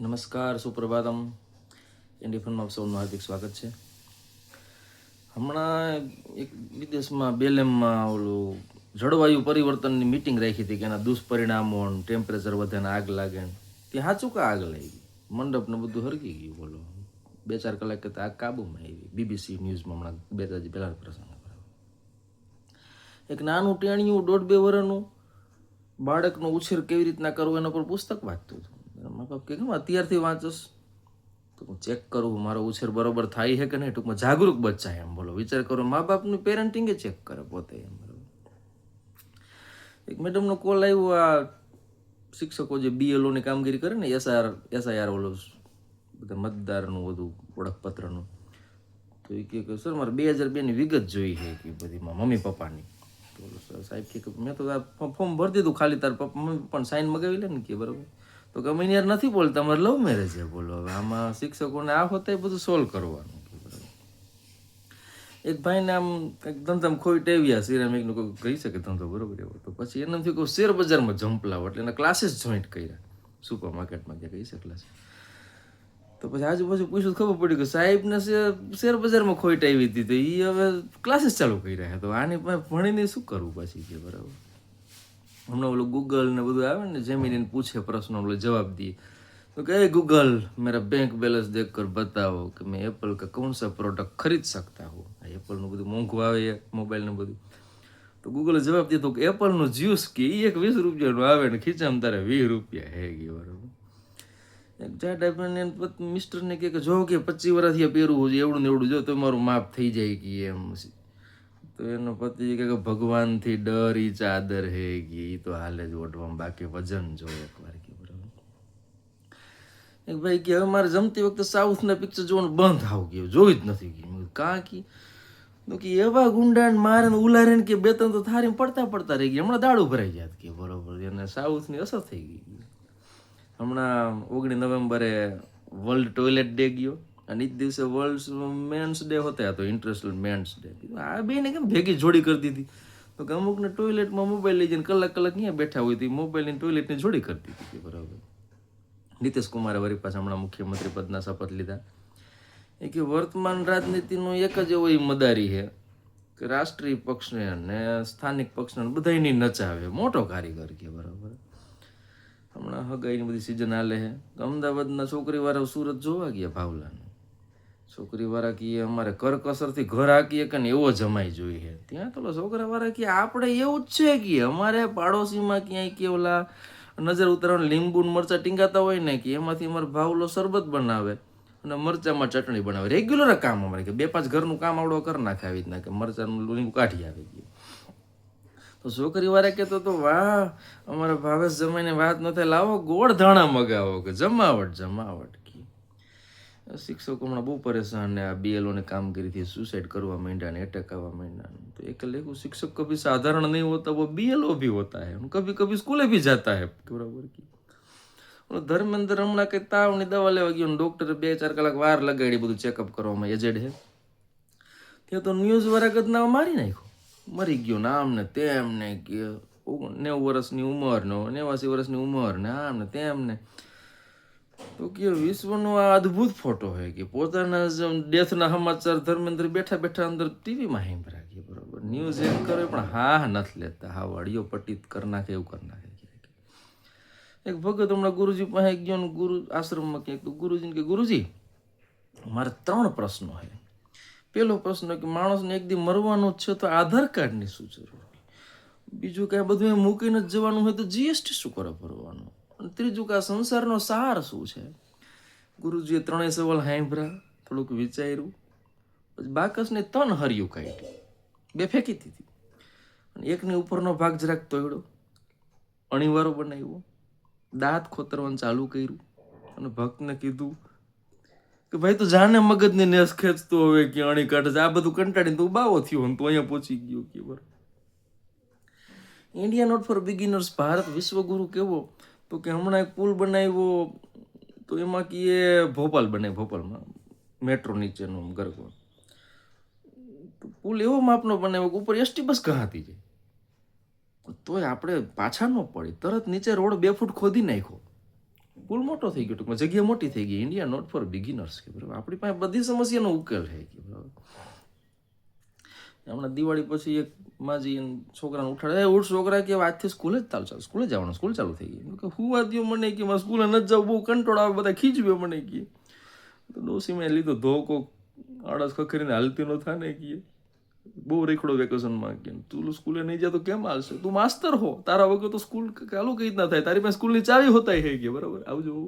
નમસ્કાર, સુપ્રભાતમ. આપ સૌનું હાર્દિક સ્વાગત છે. હમણાં એક વિદેશમાં, બેલેમમાં ઓલું જળવાયુ પરિવર્તનની મિટિંગ રાખી હતી કે એના દુષ્પરિણામો ટેમ્પરેચર વધે ને આગ લાગે ત્યાં સાચું કા આગ લાગી? ગઈ મંડપને બધું હરકી ગયું, બોલો. બે ચાર કલાક કરતાં આગ કાબુમાં આવી. બીબીસી ન્યૂઝમાં હમણાં બે ત્રણ પહેલાં પ્રસંગ એક નાનું ટેણિયું, દોઢ બે વર્ષનું બાળકનો ઉછેર કેવી રીતના કરવો એના પર પુસ્તક વાંચતું હતું. મા બાપ કે અત્યારથી વાંચોસ. તો હું ચેક કરું, મારો ઉછેર બરોબર થાય છે કે નહીં? ટૂંકમાં જાગૃત બચ્ચા એમ બોલો. વિચાર કરો, મા બાપનું પેરેન્ટિંગે ચેક કરે પોતે એમ એક મેડમનો કોલ આવ્યો, આ શિક્ષકો જે બીએલઓની કામગીરી કરે ને એસઆર એસઆઈઆર ઓલો બધા મતદારનું બધું, ઓળખપત્રનું. તો એ કહે કે, સર, મારે બે હજાર બેની વિગત જોઈ છે કે બધી મારા મમ્મી પપ્પાની. તો સર સાહેબ કહે કે, મેં તો ફોર્મ ભરી દીધું ખાલી તાર પપ્પા, મમ્મી પપ્પાને સાઈન મગાવી લે ને કે બરોબર. તો કે અમે યાર નથી બોલ તમારે લવ મેરેજ છે બોલો. હવે આમાં શિક્ષકોને આ હોતે બધું સોલ્વ કરવાનું. એક ભાઈને આમ કંઈક ધંધામ ખોઈ ટેવ્યા સિરામિકનું કોઈ કહી શકે ધંધો, બરોબર એવો. તો પછી એને થયું કે શેર બજારમાં જંપલાવ એટલે એના ક્લાસીસ જોઈન્ટ કર્યા. સુપર માર્કેટમાં ત્યાં કહી શકે ક્લાસ તો પછી આજુબાજુ પૂછ્યું, ખબર પડી કે સાહેબને શેર શેર બજારમાં ખોઈ આવી હતી તો એ હવે ક્લાસીસ ચાલુ કરી રહ્યા તો આની ભણીને શું કરવું પછી કે, બરાબર? હમણાં ઓલું ગૂગલ ને બધું આવે ને જમીને પૂછે પ્રશ્નો ઓલો જવાબ દઈએ તો કે ગૂગલ मेरा बैंक बैलेंस देख कर बताओ कि मैं एप्पल का कौन सा प्रोडक्ट खरीद सकता हूँ આ એપલનું બધું મોંઘું આવે મોબાઈલ ને બધું તો ગૂગલે જવાબ દીધો કે એપલનું જ્યુસ કે એ એક વીસ રૂપિયાનું આવે ને ખીચામાં તારે વીસ રૂપિયા હે ગઈ બરાબર એક જાટ આપણને મિસ્ટરને કહે કે જો કે પચીસ વર્ષથી આ પહેરવું છે એવડું ને એવડું જો તો મારું માપ થઈ જાય કે એમ તો એનો પતિ કે ભગવાનથી ડર ઈ ચાદર હે ગઈ તો હાલે જ ઓઢવામાં બાકી વજન જો એકવાર કે બરાબર? એક ભાઈ કે હવે મારે જમતી વખતે સાઉથના પિક્ચર જોવાનું બંધ આવ ગયું જોઈ જ નથી ગયું કાં કી? તો કે એવા ગુંડા મારે ને ઉલારે કે બે ત્રણ તો થારી પડતા પડતા રહી ગયા. હમણાં દાડું ભરાઈ ગયા. કે બરોબર, એને સાઉથની અસર થઈ ગઈ. હમણાં ઓગણીસ નવેમ્બરે વર્લ્ડ ટોયલેટ ડે ગયો. અને એ દિવસે વર્લ્ડ મેન્સ ડે હોતા હતો ઇન્ટરનેશનલ મેન્સ ડે આ બેને કેમ ભેગી જોડી કરી દીધી? તો કે અમુકને ટોયલેટમાં મોબાઈલ લઈ જઈને કલાક કલાક અહીંયા બેઠા હોય તો મોબાઈલની ટોયલેટની જોડી કરી દીધી બરાબર. નીતિશ કુમારે વરી પાછા હમણાં મુખ્યમંત્રી પદના શપથ લીધા. એ કે, વર્તમાન રાજનીતિનું એક જ એવો એ મદારી છે કે રાષ્ટ્રીય પક્ષને અને સ્થાનિક પક્ષને બધાયની નચાવે. મોટો કારીગર કે બરાબર. હમણાં હગાઈની બધી સિઝન હાલે છે. તો અમદાવાદના છોકરીવાળા સુરત જોવા ગયા ભાવલાનું. છોકરીવાળા કીએ, અમારે કરકસરથી ઘર હાકીએ કે એવો જમાઈ જોઈએ. ત્યાં તો છોકરાવાળા કહીએ આપણે એવું જ છે કે અમારે પાડોશીમાં ક્યાંય કે ઓલા નજર ઉતારવાનું લીંબુ મરચાં ટીંગાતા હોય ને કે એમાંથી અમારે ભાવલો શરબત બનાવે અને મરચામાં ચટણી બનાવે. રેગ્યુલર કામ અમારે કે બે પાંચ ઘરનું કામ આવડો કરી નાખે આવી રીતના કે મરચાનું લીંબુ કાઢી આવે ગયું તો છોકરી વાળા કહેતો તો વાહ, અમારા ભાવેશ જમાઈને વાત ન થાય. લાવો ગોળ ધાણા મગાવો કે જમાવટ જમાવટ કી શિક્ષકો હમણાં બહુ પરેશાન ને આ બીએલઓની કામગીરીથી સુસાઇડ કરવા માંડ્યા ને એટેક આવવા માંડ્યા તો એક લેખું શિક્ષક કભી સાધારણ નહીં હોતા वो बीएलओ भी होता है कभी कभी स्कूले भी जाता है बराबर की ઓલો ધર્મેન્દ્ર હમણાં કઈ તાવની દવા લેવા ગયો ડોક્ટરે બે ચાર કલાક વાર લગાડી બધું ચેકઅપ કરવામાં એજેડ હે ત્યાં તો ન્યૂઝ વાળા ગદનાવ મારી નાખ્યો મરી ગયો ને આમ ને તેમ ને કે નેવું વર્ષની ઉંમર નો નેવાસી વર્ષની ઉંમર ને આમ ને તેમ ને તો કે વિશ્વનો આ અદ્ભુત ફોટો હોય કે પોતાના ડેથના સમાચાર ધર્મેન્દ્ર બેઠા બેઠા અંદર ટીવીમાં હેમ રાખીએ બરોબર. ન્યૂઝ એમ કરે, પણ હા નથી લેતા. હા, વાડીઓ પટ્ટી કરી નાખે, એવું કરી નાખે. એક ભગત હમણાં ગુરુજી પાસે ગયો ને ગુરુ આશ્રમમાં ક્યાંક તો ગુરુજીને કે, ગુરુજી, મારે ત્રણ પ્રશ્નો છે પેલો પ્રશ્ન કે, માણસને એક દી મરવાનું છે તો આધાર કાર્ડની શું જરૂર બીજું કાંઈ બધું એમ મૂકીને જ જવાનું હોય તો જીએસટી શું કરે ભરવાનું? અને ત્રીજું કે આ સંસારનો સાર શું છે? ગુરુજીએ ત્રણેય સવાલ હાંભળ્યા થોડુંક વિચાર્યું, પછી બાકસને તન હર્યું કાઢ્યું બે ફેંકી દીધી. અને એકની ઉપરનો ભાગ જરાક તોડ્યો, અણીવારો બનાવ્યો, દાંત ખોતરવાનું ચાલુ કર્યું અને ભક્તને કીધું કે ભાઈ, તું જાને મગજની નેસ ખેંચતો હવે કે અણી કાઢે આ બધું કંટાળીને તું બાવો થયો ને તું અહીંયા પહોંચી ગયો કે બરાબર India not for beginners Bharat વિશ્વગુરુ કેવો તો કે હમણાં એક પુલ બનાવ્યો, તો એમાં કીએ ભોપાલ બને, ભોપાલમાં, મેટ્રો નીચેનો ગરગો પુલ એવો માપનો બનાવ્યો કે ઉપર એસટી બસ કહાતી જાય. તોય આપણે પાછા ન પડી. તરત નીચે રોડ બે ફૂટ ખોદી નાખ્યો. પુલ મોટો થઈ ગયો, ટૂંકમાં જગ્યા મોટી થઈ ગઈ. ઇન્ડિયા નોટ ફોર બિગિનર્સ કે બરાબર. આપણી પાસે બધી સમસ્યાનો ઉકેલ છે કે બરાબર. હમણાં દિવાળી પછી એક માજી છોકરાને ઉઠાડે, એ ઉઠ છોકરા, કે આજથી સ્કૂલે જ ચાલુ ચાલુ, સ્કૂલે જવાનું, સ્કૂલ ચાલુ થઈ ગઈ કે હું વાદ્યો મને કે, મારે સ્કૂલે ન જાવ, બહુ કંટોળ આવે, બધા ખીચવ્યો મને કે. તો ડોસી મેં લીધો ધોકો, આળસ ખખરીને હાલતી ન થાય ને કે બહુ રેખડો વેકેશનમાં કે, તું સ્કૂલે નહીં જા તો કેમ હાલશે? તું માસ્તર હો, તારા વગર તો સ્કૂલ ચાલુ કઈ રીતના થાય? તારી પાસે સ્કૂલની ચાવી હોતા હે કે, બરાબર? આવજો.